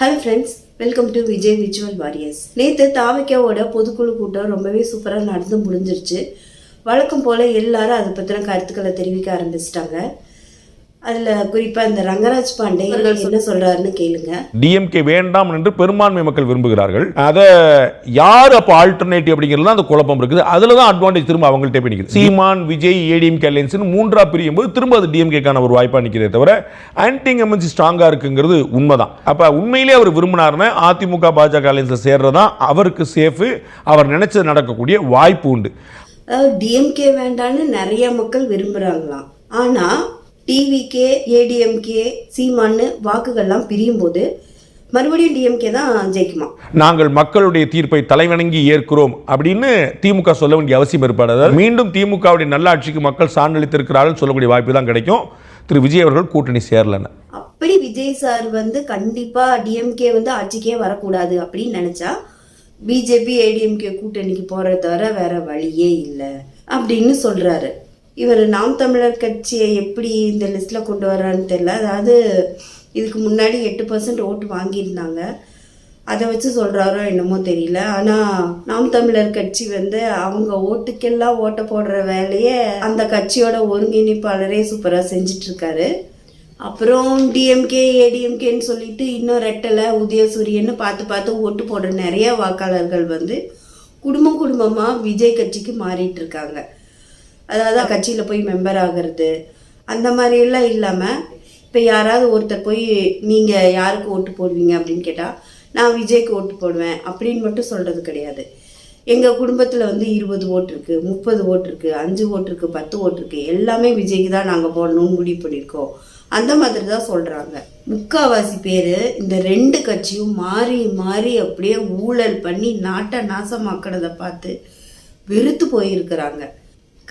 Hello friends welcome to Vijay Visual Warriors நேற்று தாவக்காவோட பொதுக்குழு கூட்டம் ரொம்பவே சூப்பராக நடந்து முடிஞ்சிருச்சு. வழக்கம் போல் எல்லாரும் அதை பற்றின கருத்துக்களை தெரிவிக்க ஆரம்பிச்சிட்டாங்க. அதில் குறிப்பாக இந்த ரங்கராஜ் பாண்டே என்ன சொல்கிறாருன்னு கேளுங்க. டிஎம்கே வேண்டாம் என்று பெரும்பான்மை மக்கள் விரும்புகிறார்கள். அதை யார் அப்போ ஆல்டர்னேட்டிவ் அப்படிங்கிறது அந்த குழப்பம் இருக்குது. அதில் தான் அட்வான்டேஜ் திரும்ப அவங்கள்ட்ட போய் நிற்குது சீமான் விஜய் ஏடிஎம்கே அலையன்ஸ்னு மூன்றா பிரியும் போது திரும்ப அது டிஎம்கேக்கான ஒரு வாய்ப்பாக நிற்கிறதே தவிர ஆன்டி எம்என்சி ஸ்ட்ராங்காக இருக்குங்கிறது உண்மைதான். அப்போ உண்மையிலே அவர் விரும்பினாருன்னா அதிமுக பாஜக அலையன்ஸில் சேர்றதான் அவருக்கு சேஃபு அவர் நினைச்சது நடக்கக்கூடிய வாய்ப்பு உண்டு. டிஎம்கே வேண்டான்னு நிறைய மக்கள் விரும்புகிறாங்களாம் ஆனால் டிவிகே ஏடிஎம்கே சீமான்னு வாக்குகள்லாம் பிரியும் போது மறுபடியும் டிஎம்கே தான் ஜெயிக்குமா? நாங்கள் மக்களுடைய தீர்ப்பை தலைவணங்கி ஏற்கிறோம் அப்படின்னு திமுக சொல்ல வேண்டிய அவசியம் ஏற்படாது மீண்டும் திமுகவுடைய நல்லாட்சிக்கு மக்கள் சான்றளித்திருக்கிறார்கள் சொல்லக்கூடிய வாய்ப்பு தான் கிடைக்கும். திரு. விஜய் அவர்கள் கூட்டணி சேரலன்னு. அப்படி விஜய் சார் வந்து கண்டிப்பா டிஎம்கே வந்து ஆட்சிக்கே வரக்கூடாது அப்படின்னு நினைச்சா பிஜேபி ஏடிஎம்கே கூட்டணிக்கு போறத தவிர வேற வழியே இல்லை அப்படின்னு சொல்றாரு. இவர் நாம் தமிழர் கட்சியை எப்படி இந்த லிஸ்ட்டில் கொண்டு வர்றான்னு தெரில அதாவது இதுக்கு முன்னாடி எட்டு பர்சன்ட் ஓட்டு வாங்கியிருந்தாங்க. அதை வச்சு சொல்கிறாரோ என்னமோ தெரியல. ஆனால் நாம் தமிழர் கட்சி வந்து அவங்க ஓட்டுக்கெல்லாம் ஓட்ட போடுற வேலையை அந்த கட்சியோட ஒருங்கிணைப்பாளரே சூப்பராக செஞ்சிட்ருக்காரு. அப்புறம் டிஎம்கே ஏடிஎம்கேன்னு சொல்லிட்டு இன்னும் ரெட்டலை உதயசூரியன்னு பார்த்து பார்த்து ஓட்டு போடுற நிறைய வாக்காளர்கள் வந்து குடும்பம் குடும்பமாக விஜய் கட்சிக்கு மாறிட்டு இருக்காங்க அதாவது கட்சியில் போய் மெம்பர் ஆகிறது அந்த மாதிரியெல்லாம் இல்லாமல் இப்போ யாராவது ஒருத்தர் போய் நீங்கள் யாருக்கு ஓட்டு போடுவீங்க அப்படின்னு கேட்டால் நான் விஜய்க்கு ஓட்டு போடுவேன் அப்படின்னு மட்டும் சொல்கிறது கிடையாது. எங்கள் குடும்பத்தில் வந்து இருபது ஓட்டு இருக்குது முப்பது ஓட்டு இருக்குது அஞ்சு ஓட்டு இருக்குது பத்து ஓட்டு இருக்குது எல்லாமே விஜய்க்கு தான் நாங்கள் போடணும்னு முடிவு பண்ணியிருக்கோம். அந்த மாதிரி தான் சொல்கிறாங்க முக்காவாசி பேர் இந்த ரெண்டு கட்சியும் மாறி மாறி அப்படியே ஊழல் பண்ணி நாட்டை நாசமாக்கிறத பார்த்து வெறுத்து போயிருக்கிறாங்க.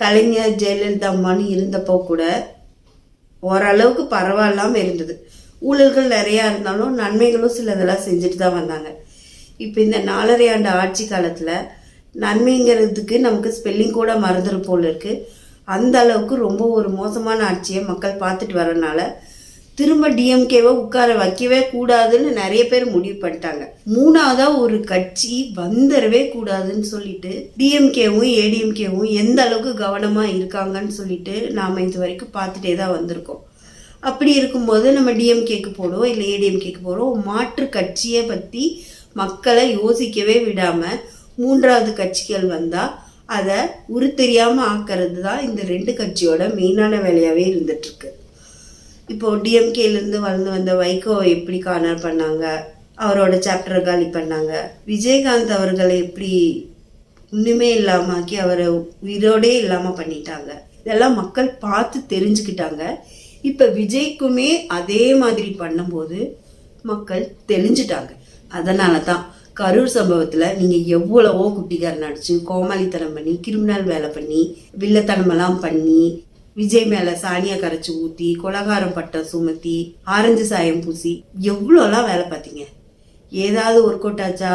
கலைஞர் ஜெயலலிதா அம்மானு இருந்தப்போ கூட ஓரளவுக்கு பரவாயில்லாமல் இருந்தது. ஊழல்கள் நிறையா இருந்தாலும் நன்மைகளும் சிலதெல்லாம் செஞ்சுட்டு தான் வந்தாங்க. இப்போ இந்த நாலரை ஆண்டு ஆட்சி காலத்தில் நன்மைங்கிறதுக்கு நமக்கு ஸ்பெல்லிங் கூட மறந்துடும் போல இருக்குது அந்த அளவுக்கு ரொம்ப ஒரு மோசமான ஆட்சியை மக்கள் பார்த்துட்டு வரனால திரும்ப டிஎம்கேவை உட்கார வைக்கவே கூடாதுன்னு நிறைய பேர் முடிவு பண்ணிட்டாங்க. மூணாவதா ஒரு கட்சி வந்துடவே கூடாதுன்னு சொல்லிட்டு டிஎம்கேவும் ஏடிஎம்கேவும் எந்த அளவுக்கு கவனமா இருக்காங்கன்னு சொல்லிட்டு நாம இது வரைக்கும் பார்த்துட்டே தான் வந்திருக்கோம். அப்படி இருக்கும்போது நம்ம டிஎம்கேக்கு போடுவோம் இல்லை ஏடிஎம்கேக்கு போகிறோம் மாற்று கட்சியை பற்றி மக்களை யோசிக்கவே விடாமல் மூன்றாவது கட்சிகள் வந்தால் அதை உருத்தெரியாமல் ஆக்கிறது தான் இந்த ரெண்டு கட்சியோட மெயினான வேலையாகவே இருந்துட்டுருக்கு இப்போது இப்போ டிஎம்கேலேருந்து வளர்ந்து வந்த வைகோ எப்படி கார்னர் பண்ணாங்க? அவரோட சாப்டரை காலி பண்ணாங்க. விஜயகாந்த் அவர்களை எப்படி ஒன்றுமே இல்லாமாக்கி அவரை உயிரோடே இல்லாமல் பண்ணிட்டாங்க. இதெல்லாம் மக்கள் பார்த்து தெரிஞ்சுக்கிட்டாங்க. இப்போ விஜய்க்குமே அதே மாதிரி பண்ணும்போது மக்கள் தெளிஞ்சிட்டாங்க. அதனால தான் கரூர் சம்பவத்தில் நீங்கள் எவ்வளவோ குட்டிக்காரன் நடிச்சு கோமாளித்தனம் பண்ணி கிரிமினல் வேலை பண்ணி வில்லத்தனமெல்லாம் பண்ணி விஜய் மேல சாணியா கரைச்சு ஊத்தி கொலகாரம் பட்டை சுமத்தி ஆரஞ்சு சாயம் பூசி எவ்வளோலாம் வேலை பார்த்தீங்க? ஏதாவது ஒர்க் அவுட் ஆச்சா?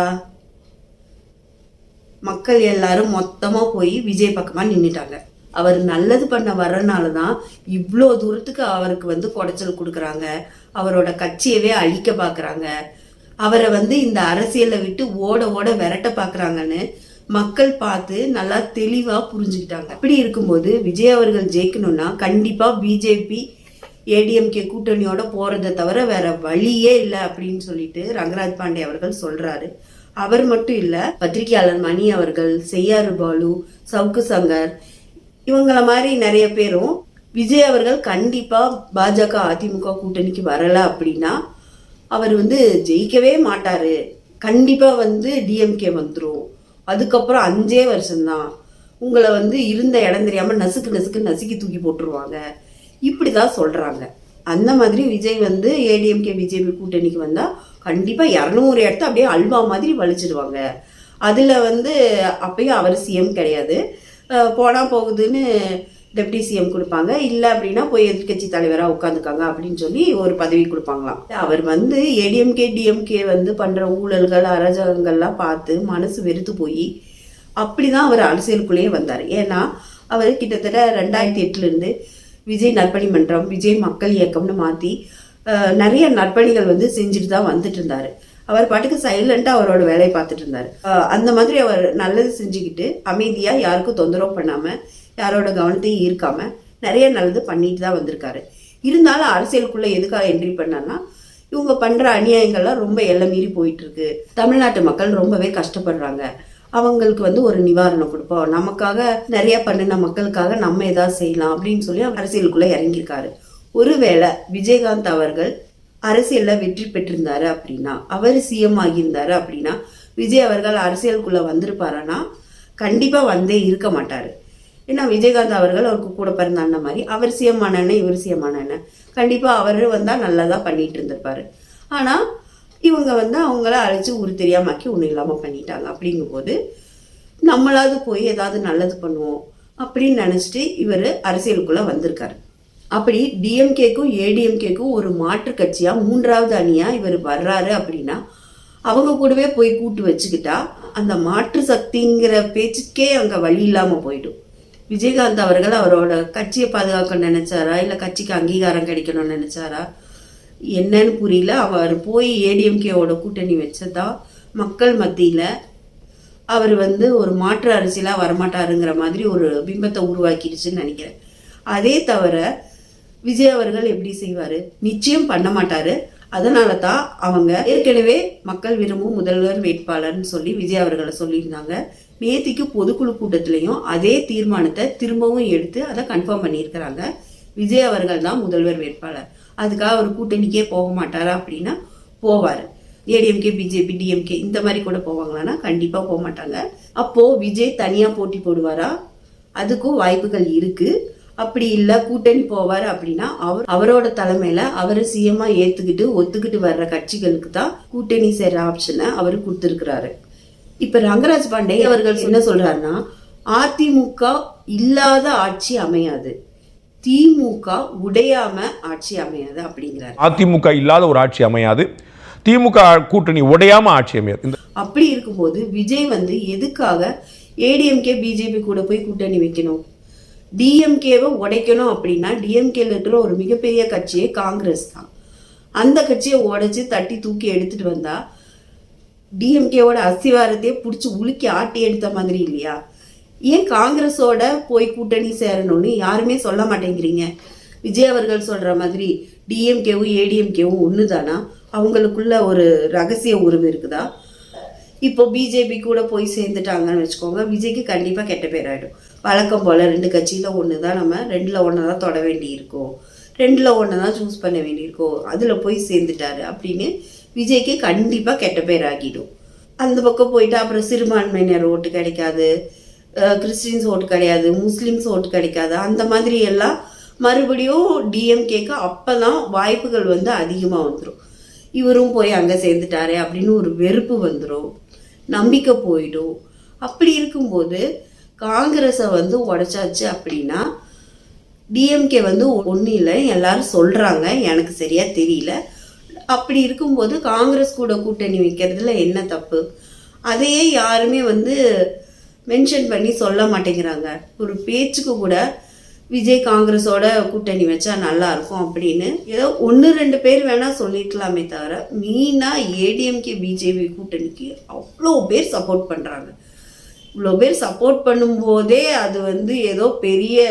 மக்கள் எல்லாரும் மொத்தமாக போய் விஜய் பக்கமாக நின்றுட்டாங்க அவர் நல்லது பண்ண வர்றனால தான் இவ்வளோ தூரத்துக்கு அவருக்கு வந்து குடைச்சல் கொடுக்குறாங்க. அவரோட கட்சியவே அழிக்க பார்க்குறாங்க அவரை வந்து இந்த அரசியலை விட்டு ஓட ஓட விரட்ட பார்க்குறாங்கன்னு மக்கள் பார்த்து நல்லா தெளிவா புரிஞ்சுக்கிட்டாங்க. அப்படி இருக்கும்போது விஜய் அவர்கள் ஜெயிக்கணும்னா கண்டிப்பா பிஜேபி ஏடிஎம்கே கூட்டணியோட போகிறத தவிர வேற வழியே இல்லை அப்படின்னு சொல்லிட்டு ரங்கராஜ் பாண்டே அவர்கள் சொல்றாரு. அவர் மட்டும் இல்ல பத்திரிகையாளர் மணி அவர்கள் செய்யாறு பாலு சவுக்கு சங்கர் இவங்கள மாதிரி நிறைய பேரும் விஜய் அவர்கள் கண்டிப்பா பாஜக அதிமுக கூட்டணிக்கு வரல அப்படின்னா அவர் வந்து ஜெயிக்கவே மாட்டாரு. கண்டிப்பா வந்து டிஎம்கே வந்துடும் அதுக்கப்புறம் அஞ்சே வருஷம்தான். உங்களை வந்து இருந்த இடம் தெரியாமல் நசுக்கு நசுக்கு நசுக்கி தூக்கி போட்டுருவாங்க. இப்படி தான் சொல்கிறாங்க அந்த மாதிரி விஜய் வந்து ஏடிஎம்கே பிஜேபி கூட்டணிக்கு வந்தால் கண்டிப்பாக இரநூறு இடத்த அப்படியே அல்வா மாதிரி வலிச்சிடுவாங்க. அதில் வந்து அப்பயும் அவர் சிஎம் கிடையாது. போனால் போகுதுன்னு டெப்டி சிஎம் கொடுப்பாங்க. இல்லை அப்படின்னா போய் எதிர்க்கட்சி தலைவராக உட்காந்துக்காங்க அப்படின்னு சொல்லி ஒரு பதவி கொடுப்பாங்களாம். அவர் வந்து ஏடிஎம்கே டிஎம்கே வந்து பண்ணுற ஊழல்கள் அராஜகங்கள்லாம் பார்த்து மனசு வெறுத்து போய் அப்படி தான் அவர் அரசியலுக்குள்ளேயே வந்தார். ஏன்னா அவர் கிட்டத்தட்ட ரெண்டாயிரத்தி எட்டுலேருந்து விஜய் நற்பணி மன்றம் விஜய் மக்கள் இயக்கம்னு மாற்றி நிறைய நற்பணிகள் வந்து செஞ்சுட்டு தான் வந்துட்டு இருந்தார் அவர் பாட்டுக்கு சைலண்டாக அவரோட வேலையை பார்த்துட்டு இருந்தார் அந்த மாதிரி அவர் நல்லது செஞ்சுக்கிட்டு அமைதியாக யாருக்கும் தொந்தரவு பண்ணாமல் யாரோட கவனத்தையும் ஈர்க்காம நிறைய நல்லது பண்ணிட்டு தான் வந்திருக்காரு. இருந்தாலும் அரசியலுக்குள்ளே எதுக்காக என்ட்ரி பண்ணான்னா இவங்க பண்ணுற அநியாயங்கள்லாம் ரொம்ப எல்லை மீறி போயிட்டுருக்கு. தமிழ்நாட்டு மக்கள் ரொம்பவே கஷ்டப்படுறாங்க. அவங்களுக்கு வந்து ஒரு நிவாரணம் கொடுப்போம். நமக்காக நிறைய பண்ணின மக்களுக்காக நம்ம ஏதாவது செய்யலாம் அப்படின்னு சொல்லி அவர் அரசியலுக்குள்ள இறங்கியிருக்காரு. ஒருவேளை விஜயகாந்த் அவர்கள் அரசியலில் வெற்றி பெற்றிருந்தாரு அப்படின்னா அவர் சிஎம் ஆகியிருந்தாரு அப்படின்னா விஜய் அவர்கள் அரசியலுக்குள்ளே வந்திருப்பாருன்னா கண்டிப்பாக வந்தே இருக்க மாட்டார். ஏன்னா விஜயகாந்த் அவர்கள் அவருக்கு கூட பிறந்த அண்ணன் மாதிரி. அவர் சிஎம் அண்ணன் இவர் சிஎம் அண்ணன் கண்டிப்பாக அவர் வந்தால் நல்லதாக பண்ணிட்டு இருந்திருப்பாரு. ஆனால் இவங்க வந்து அவங்கள அழைச்சி உரு தெரியாமாக்கி ஒன்றும் இல்லாமல் பண்ணிட்டாங்க. அப்படிங்கும்போது நம்மளாவது போய் ஏதாவது நல்லது பண்ணுவோம் அப்படின்னு நினச்சிட்டு இவர் அரசியலுக்குள்ளே வந்திருக்காரு. அப்படி டிஎம்கேக்கும் ஏடிஎம்கேக்கும் ஒரு மாற்று கட்சியாக மூன்றாவது அணியாக இவர் வர்றாரு அப்படின்னா அவங்க கூடவே போய் கூட்டு வச்சுக்கிட்டா அந்த மாற்று சக்திங்கிற பேச்சுக்கே அங்கே வழி இல்லாமல் போயிடும். விஜயகாந்த் அவர்கள் அவரோட கட்சியை பாதுகாக்க நினைச்சாரா? இல்லை கட்சிக்கு அங்கீகாரம் கிடைக்கணும்னு நினைச்சாரா? என்னன்னு புரியல. அவர் போய் ஏடிஎம்கேவோட கூட்டணி வச்சதா? மக்கள் மத்தியில் அவர் வந்து ஒரு மாற்று அரசியலாக வரமாட்டாருங்கிற மாதிரி ஒரு பிம்பத்தை உருவாக்கிடுச்சுன்னு நினைக்கிறேன். அதே தவிர விஜய் அவர்கள் எப்படி செய்வார்? நிச்சயம் பண்ண மாட்டார். அதனால தான் அவங்க ஏற்கனவே மக்கள் விரும்பும் முதல்வர் வேட்பாளர்னு சொல்லி விஜய் அவர்களை சொல்லியிருந்தாங்க. நேத்திக்கு பொதுக்குழு கூட்டத்திலையும் அதே தீர்மானத்தை திரும்பவும் எடுத்து அதை கன்ஃபார்ம் பண்ணியிருக்கிறாங்க. விஜய் அவர்கள் தான் முதல்வர் வேட்பாளர். அதுக்காக அவர் கூட்டணிக்கே போக மாட்டாரா அப்படின்னா போவார். ஏடிஎம்கே பிஜேபி டிஎம்கே இந்த மாதிரி கூட போவாங்களான்னா கண்டிப்பாக போக மாட்டாங்க. அப்போது விஜய் தனியாக போட்டி போடுவாரா? அதுக்கும் வாய்ப்புகள் இருக்குது அப்படி இல்லை கூட்டணி போவார் அப்படின்னா அவர் அவரோட தலைமையில் அவர் சிஎம்மா ஏற்றுக்கிட்டு ஒத்துக்கிட்டு வர்ற கட்சிகளுக்கு தான் கூட்டணி செய்கிற ஆப்ஷனை அவர் கொடுத்துருக்குறாரு. இப்ப ரங்கராஜ் பாண்டே அவர்கள் என்ன சொல்றாருன்னா அதிமுக இல்லாத ஆட்சி அமையாது. திமுக உடையாம ஆட்சி அமையாது அப்படிங்கிறாரு. அதிமுக இல்லாத ஒரு ஆட்சி அமையாது. திமுக கூட்டணி உடையாம ஆட்சி அமையாது. அப்படி இருக்கும்போது விஜய் வந்து எதுக்காக ஏடிஎம்கே பிஜேபி கூட போய் கூட்டணி வைக்கணும்? டிஎம்கேவை உடைக்கணும் அப்படின்னா டிஎம்கேல இருக்கிற ஒரு மிகப்பெரிய கட்சியே காங்கிரஸ் தான். அந்த கட்சியை உடைச்சு தட்டி தூக்கி எடுத்துட்டு வந்தா டிஎம்கேவோட அஸ்திவாரத்தையே பிடிச்சி உலுக்கி ஆட்டி எடுத்த மாதிரி இல்லையா? ஏன் காங்கிரஸோட போய் கூட்டணி சேரணும்னு யாருமே சொல்ல மாட்டேங்கிறீங்க? விஜய் அவர்கள் சொல்கிற மாதிரி டிஎம்கேவும் ஏடிஎம்கேவும் ஒன்று தானா அவங்களுக்குள்ள ஒரு ரகசிய உறவு இருக்குதா? இப்போ பிஜேபி கூட போய் சேர்ந்துட்டாங்கன்னு வச்சுக்கோங்க விஜய்க்கு கண்டிப்பாக கெட்ட பேர் ஆகிடும் வழக்கம் போல் ரெண்டு கட்சியில் ஒன்று தான் நம்ம ரெண்டில் ஒன்று தான் தொட வேண்டியிருக்கோம். ரெண்டில் ஒன்று தான் சூஸ் பண்ண வேண்டியிருக்கோம். அதில் போய் சேர்ந்துட்டாரு அப்படின்னு விஜய்க்கு கண்டிப்பாக கெட்ட பேர் ஆகிடும். அந்த பக்கம் போயிட்டு அப்புறம் சிறுபான்மையினர் ஓட்டு கிடைக்காது. கிறிஸ்டின்ஸ் ஓட்டு கிடையாது முஸ்லீம்ஸ் ஓட்டு கிடைக்காது. அந்த மாதிரி எல்லாம் மறுபடியும் டிஎம்கேக்கு அப்போ தான் வாய்ப்புகள் வந்து அதிகமாக வந்துடும் இவரும் போய் அங்கே சேர்ந்துட்டாரே அப்படின்னு ஒரு வெறுப்பு வந்துடும் நம்பிக்கை போயிடும். அப்படி இருக்கும்போது காங்கிரஸை வந்து உடைச்சாச்சு அப்படின்னா டிஎம்கே வந்து ஒன்றும் இல்லை எல்லாரும் சொல்கிறாங்க எனக்கு சரியாக தெரியல. அப்படி இருக்கும்போது காங்கிரஸ் கூட கூட்டணி வைக்கிறதுல என்ன தப்பு? அதையே யாருமே வந்து மென்ஷன் பண்ணி சொல்ல மாட்டேங்கிறாங்க. ஒரு பேச்சுக்கு கூட விஜய் காங்கிரஸோட கூட்டணி வச்சா நல்லா இருக்கும் அப்படின்னு. ஏதோ ஒன்று ரெண்டு பேர் வேணால் சொல்லிக்கலாமே தவிர மெயினாக ஏடிஎம்கே பிஜேபி கூட்டணிக்கு அவ்வளோ பேர் சப்போர்ட் பண்ணுறாங்க இவ்வளோ பேர் சப்போர்ட் பண்ணும்போதே அது வந்து ஏதோ பெரிய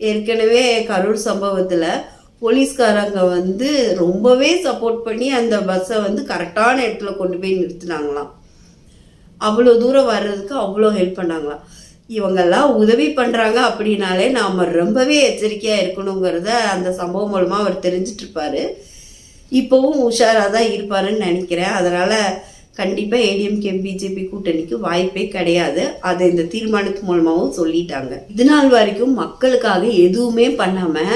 ஏற்கனவே கரூர் சம்பவத்தில் போலீஸ்காரங்க வந்து ரொம்பவே சப்போர்ட் பண்ணி அந்த பஸ்ஸை வந்து கரெக்டான இடத்துல கொண்டு போய் நிறுத்தினாங்களாம். அவ்வளோ தூரம் வர்றதுக்கு அவ்வளோ ஹெல்ப் பண்ணாங்களாம். இவங்கெல்லாம் உதவி பண்ணுறாங்க அப்படின்னாலே நாம் ரொம்பவே எச்சரிக்கையாக இருக்கணுங்கிறத அந்த சம்பவம் மூலமாக அவர் தெரிஞ்சிட்ருப்பார் இப்போவும் உஷாராக தான் இருப்பாருன்னு நினைக்கிறேன். அதனால் கண்டிப்பாக ஏடிஎம்கே பிஜேபி கூட்டணிக்கு வாய்ப்பே கிடையாது. அதை இந்த தீர்மானத்து மூலமாகவும் சொல்லிட்டாங்க. இது நாள் வரைக்கும் மக்களுக்காக எதுவுமே பண்ணாமல்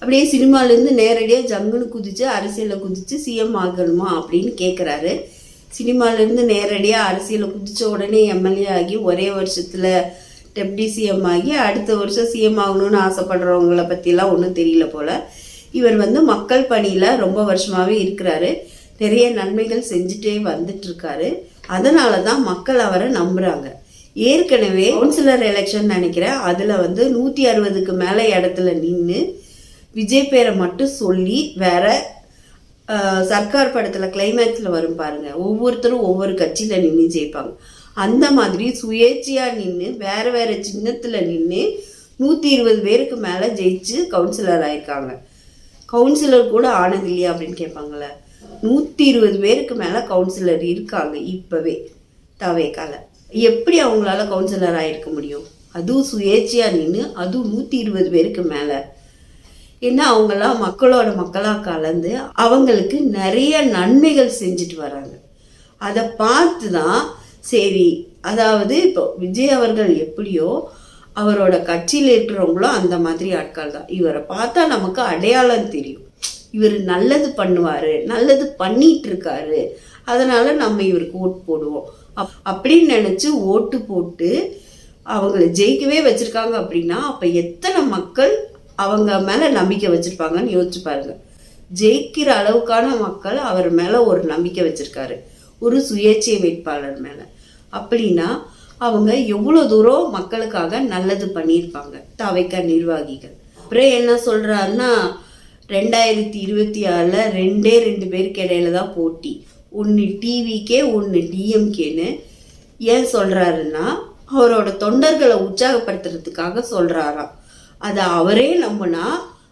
அப்படியே சினிமாலேருந்து நேரடியாக ஜங்குன்னு குதிச்சு அரசியலில் குதிச்சு சிஎம் ஆகணுமா அப்படின்னு கேட்குறாரு சினிமாலேருந்து நேரடியாக அரசியலில் குதித்த உடனே எம்எல்ஏ ஆகி ஒரே வருஷத்தில் டெப்டி சிஎம் ஆகி அடுத்த வருஷம் சிஎம் ஆகணும்னு ஆசைப்படுறவங்கள பற்றிலாம் ஒன்றும் தெரியல போல். இவர் வந்து மக்கள் பணியில் ரொம்ப வருஷமாகவே இருக்கிறாரு. நிறைய நன்மைகள் செஞ்சுட்டே வந்துட்டுருக்காரு. அதனால தான் மக்கள் அவரை நம்புகிறாங்க ஏற்கனவே கவுன்சிலர் எலெக்ஷன் நினைக்கிறேன். அதில் வந்து நூற்றி அறுபதுக்கு மேலே இடத்துல நின்று விஜய் பேரை மட்டும் சொல்லி வேற சர்க்கார் படத்தில் கிளைமேக்ஸில் வரும் பாருங்க. ஒவ்வொருத்தரும் ஒவ்வொரு கட்சியில் நின்று ஜெயிப்பாங்க. அந்த மாதிரி சுயேட்சையாக நின்று வேறு வேறு சின்னத்தில் நின்று நூற்றி இருபது பேருக்கு மேலே ஜெயிச்சு கவுன்சிலர் ஆயிருக்காங்க. கவுன்சிலர் கூட ஆனது இல்லையா அப்படின்னு கேட்பாங்களே நூற்றி இருபது பேருக்கு மேலே கவுன்சிலர் இருக்காங்க இப்போவே தவேக்கால. எப்படி அவங்களால கவுன்சிலர் ஆகிருக்க முடியும்? அதுவும் சுயேட்சையாக நின்று அதுவும் நூற்றி இருபது பேருக்கு மேலே. ஏன்னா அவங்கெல்லாம் மக்களோட மக்களாக கலந்து அவங்களுக்கு நிறைய நன்மைகள் செஞ்சுட்டு வராங்க. அதை பார்த்து தான் சரி அதாவது இப்போ விஜய் அவர்கள் எப்படியோ அவரோட கட்சியில் இருக்கிறவங்களும் அந்த மாதிரி ஆட்கள் தான். இவரை பார்த்தா நமக்கு அடையாளம் தெரியும். இவர் நல்லது பண்ணுவார் நல்லது பண்ணிட்டு இருக்காரு அதனால் நம்ம இவருக்கு ஓட்டு போடுவோம். அப் அப்படின்னு நினச்சி ஓட்டு போட்டு அவங்கள ஜெயிக்கவே வச்சுருக்காங்க அப்படின்னா அப்போ எத்தனை மக்கள் அவங்க மேலே நம்பிக்கை வச்சுருப்பாங்கன்னு யோசிச்சு பாருங்க. ஜெயிக்கிற அளவுக்கான மக்கள் அவர் மேலே ஒரு நம்பிக்கை வச்சுருக்காரு. ஒரு சுயேட்சை வேட்பாளர் மேலே. அப்படின்னா அவங்க எவ்வளோ தூரம் மக்களுக்காக நல்லது பண்ணியிருப்பாங்க. தவைக்க நிர்வாகிகள். அப்புறம் என்ன சொல்கிறாருன்னா ரெண்டாயிரத்தி இருபத்தி ஆறில் ரெண்டே ரெண்டு பேருக்கு இடையில தான் போட்டி. ஒன்று டிவிக்கே ஒன்று டிஎம்கேன்னு ஏன் சொல்கிறாருன்னா அவரோட தொண்டர்களை உற்சாகப்படுத்துறதுக்காக சொல்கிறாராம் அதை அவரே நம்பினா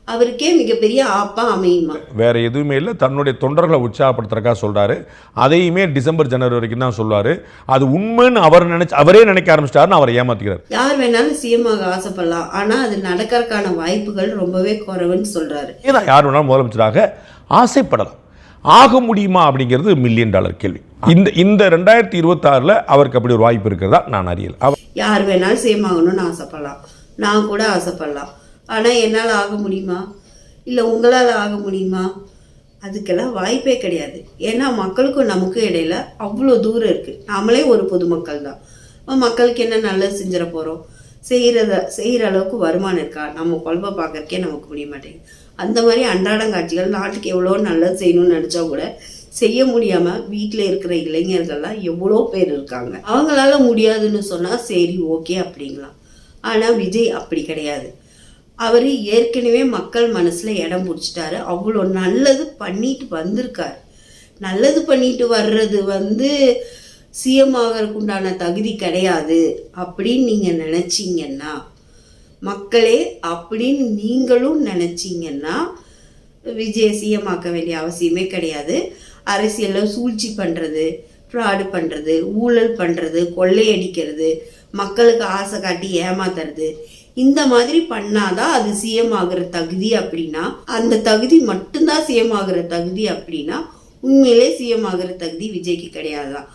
அவருக்கே மிகப்பெரிய ஆப்பா அமையுமா? வேற எதுவுமே இல்லை. தன்னுடைய தொண்டர்களை உற்சாகப்படுத்துறதுக்காக சொல்றாரு. அதையுமே டிசம்பர் ஜனவரி வரைக்கும் தான் சொல்லுவாரு அது உண்மைன்னு அவர் நினைச்சு அவரே நினைக்க ஆரம்பிச்சிட்டாருன்னு அவரை ஏமாத்திக்கிறார். யார் வேணாலும் சிஎம் ஆக ஆசைப்படலாம். ஆனா அது நடக்கறதுக்கான வாய்ப்புகள் ரொம்பவே குறைவுன்னு சொல்றாரு. ஏதான் யார் வேணாலும் முதலமைச்சராக ஆசைப்படலாம். ஆக முடியுமா அப்படிங்கிறது மில்லியன் டாலர் கேள்வி. இந்த இந்த ரெண்டாயிரத்தி இருபத்தாறில் அவருக்கு அப்படி ஒரு வாய்ப்பு இருக்கிறதா நான் அறியல. அவர் யார் வேணாலும் சிஎம் ஆகணும்னு ஆசைப்படலாம். நான் கூட ஆசைப்படலாம். ஆனால் என்னால் ஆக முடியுமா? இல்லை உங்களால் ஆக முடியுமா? அதுக்கெல்லாம் வாய்ப்பே கிடையாது. ஏன்னா மக்களுக்கும் நமக்கும் இடையில அவ்வளோ தூரம் இருக்குது நாமளே ஒரு பொதுமக்கள் தான். மக்களுக்கு என்ன நல்லது செஞ்சிட போகிறோம் செய்கிறத செய்கிற அளவுக்கு வருமானம் இருக்கா? நம்ம குழம்ப பார்க்கறக்கே நமக்கு முடிய மாட்டேங்குது. அந்த மாதிரி அன்றாடம் காட்சிகள் நாட்டுக்கு எவ்வளோ நல்லது செய்யணும்னு நினச்சா கூட செய்ய முடியாமல் வீட்டில் இருக்கிற இளைஞர்கள்லாம் எவ்வளோ பேர் இருக்காங்க. அவங்களால முடியாதுன்னு சொன்னால் சரி ஓகே அப்படிங்களாம் ஆனால் விஜய் அப்படி கிடையாது. அவர் ஏற்கனவே மக்கள் மனசில் இடம் பிடிச்சிட்டாரு. அவ்வளோ நல்லது பண்ணிட்டு வந்திருக்கார். நல்லது பண்ணிட்டு வர்றது வந்து சிஎம் ஆகிறதுக்கு உண்டான தகுதி கிடையாது அப்படின்னு நீங்கள் நினச்சிங்கன்னா மக்களே அப்படின்னு நீங்களும் நினச்சிங்கன்னா விஜய் சிஎம் ஆக்க வேண்டிய அவசியமே கிடையாது. அரசியலில் சூழ்ச்சி பண்ணுறது ஃப்ராடு பண்ணுறது ஊழல் பண்ணுறது கொள்ளையடிக்கிறது மக்களுக்கு ஆசை காட்டி ஏமாத்துறது. இந்த மாதிரி பண்ணாதான் அது சிஎம் ஆகுற தகுதி அப்படின்னா அந்த தகுதி மட்டும்தான் சிஎம் ஆகுற தகுதி அப்படின்னா உண்மையிலே சிஎம் ஆகுற தகுதி விஜய்க்கு கிடையாதுதான்.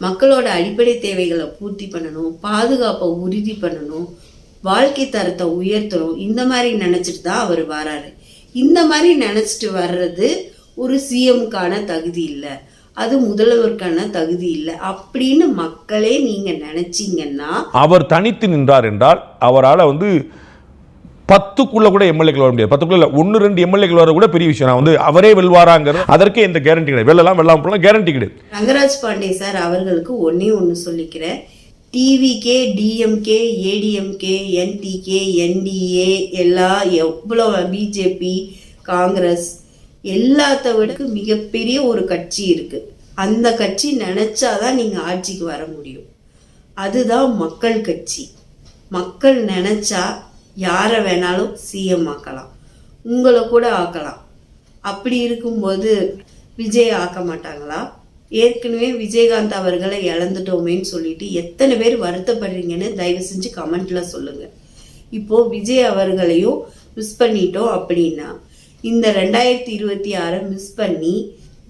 மக்களோட அடிப்படை தேவைகளை பூர்த்தி பண்ணணும் பாதுகாப்பை உறுதி பண்ணணும் வாழ்க்கை தரத்தை உயர்த்தணும். இந்த மாதிரி நினச்சிட்டு தான் அவர் வராரு. இந்த மாதிரி நினச்சிட்டு வர்றது ஒரு சிஎம்க்கான தகுதி இல்லை. அது முதல்வருக்கான தகுதி இல்லை. அப்படின்னு மக்களே நீங்க நினைச்சீங்கன்னா அவர் தனித்து நின்றார் என்றால் அவரால் வந்து பத்துக்குள்ள கூட எம்எல்ஏக்கள் வர முடியாது. பத்துக்குள்ள இல்லை ஒன்று ரெண்டு எம்எல்ஏக்கள் வர கூட பெரிய விஷயம். நான் வந்து அவரே வெல்வாராங்கிறது அதற்கே எந்த கேரண்டி கிடையாது. வெள்ளலாம் வெள்ளாம போகலாம் கேரண்டி கிடையாது. ரங்கராஜ் பாண்டே சார் அவர்களுக்கு ஒண்ணே ஒன்று சொல்லிக்கிறேன் TVK DMK ADMK NTK NDA எல்லாம் எவ்வளோ பிஜேபி காங்கிரஸ் எல்லாத்த விட மிகப்பெரிய ஒரு கட்சி இருக்கு. அந்த கட்சி நினைச்சாதான் நீங்க ஆட்சிக்கு வர முடியும். அதுதான் மக்கள் கட்சி. மக்கள் நினைச்சா யாரை வேணாலும் சிஎம் ஆக்கலாம். உங்களை கூட ஆக்கலாம். அப்படி இருக்கும்போது விஜய் ஆக்க மாட்டாங்களா? ஏற்கனவே விஜயகாந்த் அவர்களை இழந்துட்டோமேன்னு சொல்லிட்டு எத்தனை பேர் வருத்தப்படுறீங்கன்னு தயவு செஞ்சு கமெண்ட்ல சொல்லுங்க. இப்போ விஜய் அவர்களையும் மிஸ் பண்ணிட்டோம் அப்படின்னா இந்த ரெண்டாயிரத்தி இருபத்தி ஆறை மிஸ் பண்ணி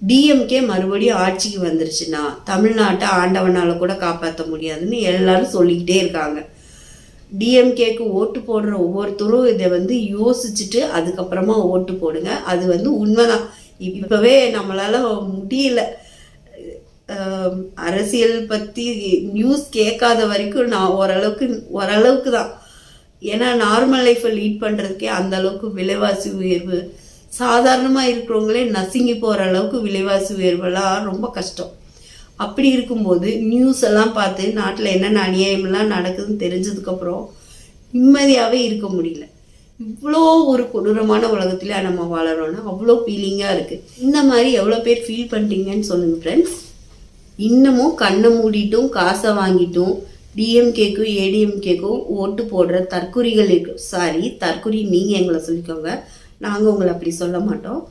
டிஎம்கே மறுபடியும் ஆட்சிக்கு வந்துருச்சுன்னா தமிழ்நாட்டை ஆண்டவனால் கூட காப்பாற்ற முடியாதுன்னு எல்லாரும் சொல்லிக்கிட்டே இருக்காங்க. டிஎம்கேக்கு ஓட்டு போடுற ஒவ்வொருத்தரும் இதை வந்து யோசிச்சுட்டு அதுக்கப்புறமா ஓட்டு போடுங்க. அது வந்து உண்மைதான். இப்போவே நம்மளால் முடியல. அரசியல் பற்றி நியூஸ் கேட்காத வரைக்கும் நான் ஓரளவுக்கு ஓரளவுக்கு தான் ஏன்னா நார்மல் லைஃப்பை லீட் பண்ணுறதுக்கே அந்த அளவுக்கு விலைவாசி உயர்வு சாதாரணமாக இருக்கிறவங்களே நசுங்கி போகிற அளவுக்கு விலைவாசி உயர்வெல்லாம் ரொம்ப கஷ்டம். அப்படி இருக்கும்போது நியூஸ் எல்லாம் பார்த்து நாட்டில் என்னென்ன அநியாயமெல்லாம் நடக்குதுன்னு தெரிஞ்சதுக்கப்புறம் நிம்மதியாகவே இருக்க முடியல. இவ்வளோ ஒரு கொடூரமான உலகத்தில் நம்ம வாழறோம்னா அவ்வளோ ஃபீலிங்காக இருக்குது இந்த மாதிரி எவ்வளோ பேர் ஃபீல் பண்ணுறீங்கன்னு சொல்லுங்கள் ஃப்ரெண்ட்ஸ் இன்னமும் கண்ணை மூடிட்டும் காசை வாங்கிட்டும் டிஎம்கேக்கும் ஏடிஎம்கேக்கும் ஓட்டு போடுற தற்குறிகள் இருக்கு. சாரி தற்குறி நீங்கள் எங்களை சொல்லிக்கோங்க. நாங்கள் உங்களை அப்படி சொல்ல மாட்டோம்.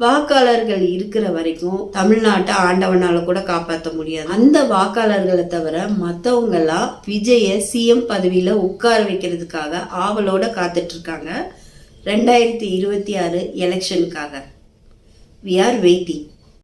வாக்காளர்கள் இருக்கிற வரைக்கும் தமிழ்நாட்டை ஆண்டவனால கூட காப்பாற்ற முடியாது. அந்த வாக்காளர்களை தவிர மற்றவங்கெல்லாம் விஜய சிஎம் பதவியில் உட்கார வைக்கிறதுக்காக ஆவலோட காத்துட்டு இருக்காங்க ரெண்டாயிரத்தி இருபத்தி ஆறு எலெக்ஷனுக்காக. We are waiting